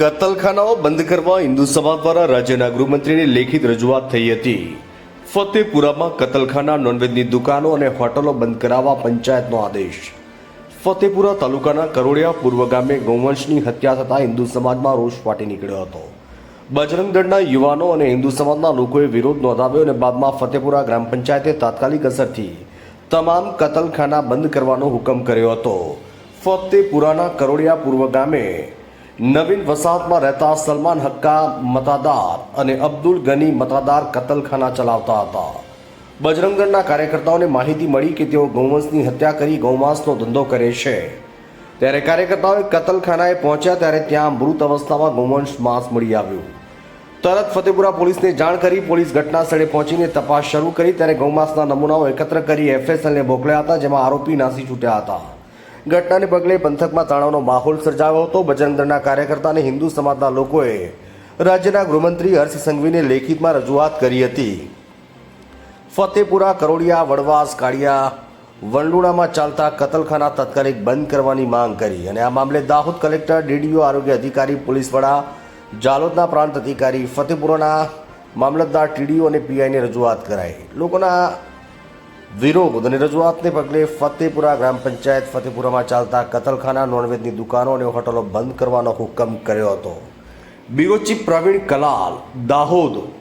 કતલખાનાઓ બંધ કરવા હિન્દુ સભા દ્વારા રાજ્યના ગૃહમંત્રીને લેખિત રજૂઆત થઈ હતી. ફતેપુરામાં કતલખાના, નોનવેજની દુકાનો અને હોટલો બંધ કરાવવા પંચાયતનો આદેશ. ફતેપુરા તાલુકાના કરોડિયા પૂર્વ ગામે ગૌવંશની હત્યા થતાં હિન્દુ સમાજમાં રોષ ફાટી નીકળ્યો હતો. બજરંગ યુવાનો અને હિન્દુ સમાજના લોકોએ વિરોધ નોંધાવ્યો અને બાદમાં ફતેપુરા ગ્રામ પંચાયતે તાત્કાલિક અસરથી તમામ કતલખાના બંધ કરવાનો હુકમ કર્યો હતો. ફતેપુરાના કરોડિયા પૂર્વ ગામે નવીન વસાહતમાં રહેતા સલમાન હક્કા મતાદાર અને અબ્દુલ ગની મતાદાર કતલખાના ચલાવતા હતા. બજરંગ કાર્યકર્તાઓને માહિતી મળી કે તેઓ ગૌવંશની હત્યા કરી ગૌમાંસનો ધંધો કરે છે. ત્યારે કાર્યકર્તાઓએ કતલખાનાએ પહોંચ્યા ત્યારે ત્યાં મૃત અવસ્થામાં ગૌવંશ માંસ મળી આવ્યું. તરત ફતેપુરા પોલીસને જાણ કરી પોલીસ ઘટના સ્થળે પહોંચીને તપાસ શરૂ કરી ત્યારે ગૌમાંસના નમૂનાઓ એકત્ર કરી એફએસએલને મોકલ્યા હતા, જેમાં આરોપી નાસી છૂટ્યા હતા. ઘટનાને પગલે પંથકમાં તણાવનો માહોલ સર્જાયો હતો. બજરંગ દળના કાર્યકર્તા અને હિન્દુ સમાજના લોકોએ રાજ્યના ગૃહમંત્રી હર્ષ સંઘવીને લેખિતમાં રજૂઆત કરી હતી. ફતેપુરા કરોડિયા વડવાસ, કાળિયા વંડુણામાં ચાલતા કતલખાના તાત્કાલિક બંધ કરવાની માંગ કરી અને આ મામલે દાહોદ કલેક્ટર, ડીડીઓ, આરોગ્ય અધિકારી, પોલીસ વડા, જાલોદના પ્રાંત અધિકારી, ફતેપુરાના મામલતદાર, ટીડીઓ અને પીઆઈને રજૂઆત કરાઈ. લોકોના વિરોધ અને રજૂઆતને પગલે ફતેપુરા ગ્રામ પંચાયત ફતેપુરામાં ચાલતા કતલખાના નોનવેજની દુકાનો અને હોટલો બંધ કરવાનો હુકમ કર્યો હતો. ચીફ પ્રવીણ કલાલ, દાહોદ.